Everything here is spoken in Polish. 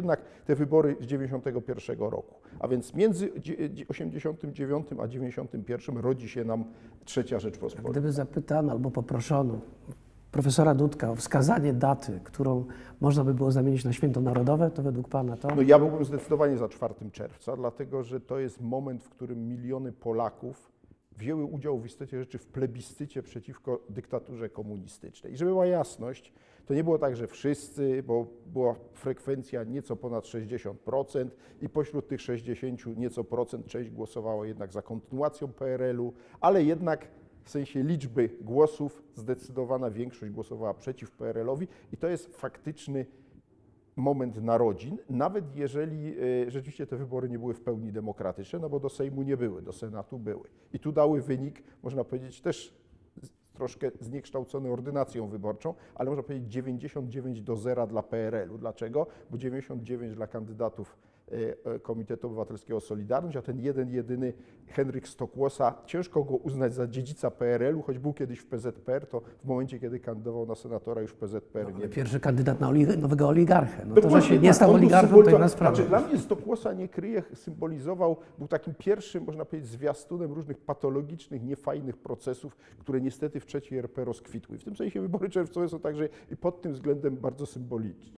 Jednak te wybory z 91 roku, a więc między dzie- dzie- 89 a 91 rodzi się nam trzecia Rzeczpospolita. Gdyby zapytano albo poproszono profesora Dudka o wskazanie daty, którą można by było zamienić na święto narodowe, to według Pana to? No ja byłbym zdecydowanie za 4 czerwca, dlatego że to jest moment, w którym miliony Polaków wzięły udział w istocie rzeczy w plebiscycie przeciwko dyktaturze komunistycznej. I żeby była jasność, to nie było tak, że wszyscy, bo była frekwencja nieco ponad 60% i pośród tych 60 nieco procent część głosowała jednak za kontynuacją PRL-u, ale jednak w sensie liczby głosów zdecydowana większość głosowała przeciw PRL-owi i to jest faktyczny moment narodzin, nawet jeżeli e, rzeczywiście te wybory nie były w pełni demokratyczne, no bo do Sejmu nie były, do Senatu były. I tu dały wynik, można powiedzieć, też troszkę zniekształcony ordynacją wyborczą, ale można powiedzieć 99 do 0 dla PRL-u. Dlaczego? Bo 99 dla kandydatów Komitetu Obywatelskiego Solidarność, a ten jeden, jedyny Henryk Stokłosa, ciężko go uznać za dziedzica PRL-u, choć był kiedyś w PZPR, to w momencie, kiedy kandydował na senatora już PZPR nie był. Pierwszy kandydat na nowego oligarchę. No No to, że właśnie się nie stał był oligarchą, to inna sprawa. Znaczy, dla mnie Stokłosa nie kryje, symbolizował, był takim pierwszym, można powiedzieć, zwiastunem różnych patologicznych, niefajnych procesów, które niestety w trzeciej RP rozkwitły. W tym sensie wybory czerwcowe są także i pod tym względem bardzo symboliczne.